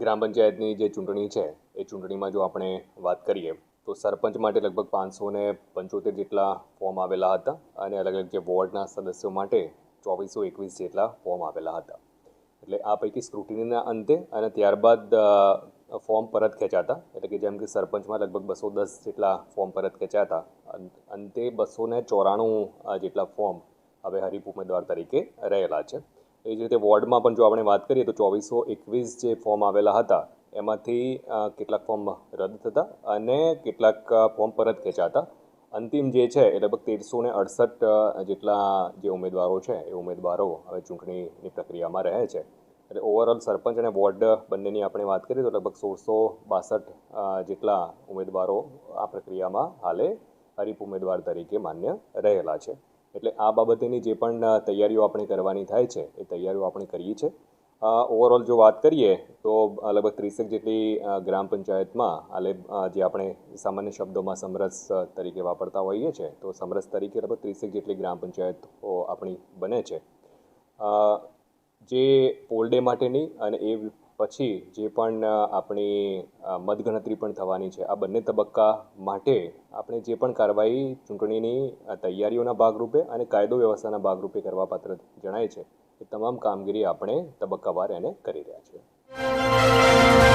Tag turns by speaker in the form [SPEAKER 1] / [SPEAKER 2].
[SPEAKER 1] ગ્રામ પંચાયતની જે ચૂંટણી છે, એ ચૂંટણીમાં જો આપણે વાત કરીએ, તો સરપંચ માટે લગભગ પાંચસો ને પંચોતેર જેટલા ફોર્મ આવેલા હતા અને અલગ અલગ જે વોર્ડના સદસ્યો માટે ચોવીસો એકવીસ જેટલા ફોર્મ આવેલા હતા. એટલે આ પૈકી સ્ક્રુટિનીના અંતે અને ત્યારબાદ ફોર્મ પરત ખેંચાતા, એટલે કે જેમ કે સરપંચમાં લગભગ બસો દસ જેટલા ફોર્મ પરત ખેંચાતા અંતે બસો ને ચોરાણું જેટલા ફોર્મ હવે હરીફ ઉમેદવાર તરીકે રહેલા છે. એ જ રીતે વોર્ડમાં પણ જો આપણે વાત કરીએ તો ચોવીસો એકવીસ જે ફોર્મ આવેલા હતા, એમાંથી કેટલાક ફોર્મ રદ થતા અને કેટલાક ફોર્મ પરત ખેંચાતા. અંતિમ જે છે એ લગભગ તેરસો ને અડસઠ જેટલા જે ઉમેદવારો છે એ ઉમેદવારો હવે ચૂંટણીની પ્રક્રિયામાં રહે છે. એટલે ઓવરઓલ સરપંચ અને વોર્ડ બંનેની આપણે વાત કરીએ તો લગભગ સોળસો બાસઠ જેટલા ઉમેદવારો આ પ્રક્રિયામાં હાલે હરીફ ઉમેદવાર તરીકે માન્ય રહેલા છે. એટલે આ બાબતેની જે પણ તૈયારીઓ આપણે કરવાની થાય છે, એ તૈયારીઓ આપણે કરીએ છીએ. ઓવરઓલ જો વાત કરીએ, તો લગભગ ત્રીસેક જેટલી ગ્રામ પંચાયતમાં આલે જે આપણે સામાન્ય શબ્દોમાં સમરસ તરીકે વાપરતા હોઈએ છીએ, તો સમરસ તરીકે લગભગ ત્રીસેક જેટલી ગ્રામ પંચાયતો આપણી બને છે. જે પોલ ડે માટેની અને એ પછી જે પણ આપણી મતગણતરી પણ થવાની છે, આ બંને તબક્કા માટે આપણે જે પણ કાર્યવાહી ચૂંટણીની તૈયારીઓના ભાગરૂપે અને કાયદો વ્યવસ્થાના ભાગરૂપે કરવાપાત્ર જણાય છે, એ તમામ કામગીરી આપણે તબક્કાવાર એને કરી રહ્યા છીએ.